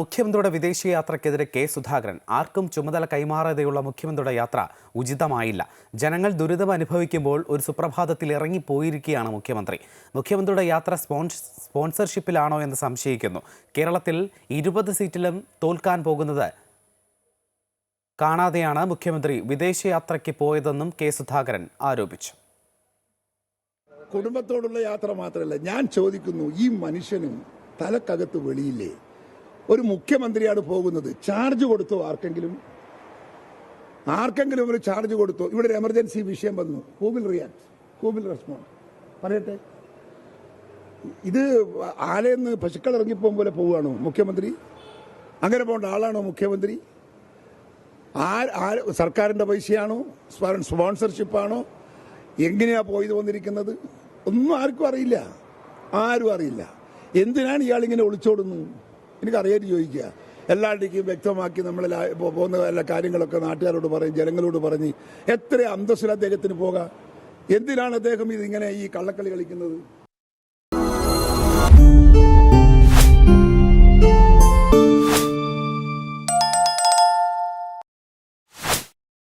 മുഖ്യമന്ത്രിയുടെ വിദേശയാത്രയ്ക്കെതിരെ കെ സുധാകരൻ ആർക്കും ചുമതല കൈമാറാതെയുള്ള മുഖ്യമന്ത്രിയുടെ യാത്ര ഉചിതമായില്ല. ജനങ്ങൾ ദുരിതം അനുഭവിക്കുമ്പോൾ ഒരു സുപ്രഭാതത്തിൽ ഇറങ്ങിപ്പോയിരിക്കുകയാണ് മുഖ്യമന്ത്രി. മുഖ്യമന്ത്രിയുടെ യാത്ര സ്പോൺസ് സ്പോൺസർഷിപ്പിലാണോ എന്ന് സംശയിക്കുന്നു. കേരളത്തിൽ ഇരുപത് സീറ്റിലും തോൽക്കാൻ പോകുന്നത് കാണാതെയാണ് മുഖ്യമന്ത്രി വിദേശയാത്രയ്ക്ക് പോയതെന്നും കെ സുധാകരൻ ആരോപിച്ചു. കുടുംബത്തോടുള്ള യാത്ര മാത്രമല്ല ഞാൻ ചോദിക്കുന്നു ഈ മനുഷ്യനും തലക്കകത്ത് വെളിയില്ലേ? ഒരു മുഖ്യമന്ത്രിയാണ് പോകുന്നത്. ചാർജ് കൊടുത്തോ ആർക്കെങ്കിലും? ആർക്കെങ്കിലും ഒരു ചാർജ് കൊടുത്തു? ഇവിടെ ഒരു എമർജൻസി വിഷയം വന്നു. Who will react who will respond പറയട്ടെ. ഇത് ആലയെന്ന് പശുക്കൾ ഇറങ്ങിപ്പോകും പോലെ പോവുകയാണോ മുഖ്യമന്ത്രി? അങ്ങനെ പോകേണ്ട ആളാണോ മുഖ്യമന്ത്രി? സർക്കാരിന്റെ പൈസയാണോ? സ്പോ- സ്പോൺസർഷിപ്പാണോ എങ്ങനെയാ പോയത് വന്നിരിക്കുന്നത്? ഒന്നും ആർക്കും അറിയില്ല. ആരും അറിയില്ല. എന്തിനാണ് ഇയാൾ ഇങ്ങനെ എനിക്കറിയാൻ ചോദിക്കുക. എല്ലാവരുടെയും വ്യക്തമാക്കി നമ്മൾ പോകുന്ന എല്ലാ കാര്യങ്ങളൊക്കെ നാട്ടുകാരോട് പറയും ജനങ്ങളോട് പറഞ്ഞ് എത്ര അന്തസ്സിൽ അദ്ദേഹത്തിന് പോകാം? എന്തിനാണ് അദ്ദേഹം ഇതിങ്ങനെ ഈ കള്ളക്കളി കളിക്കുന്നത്?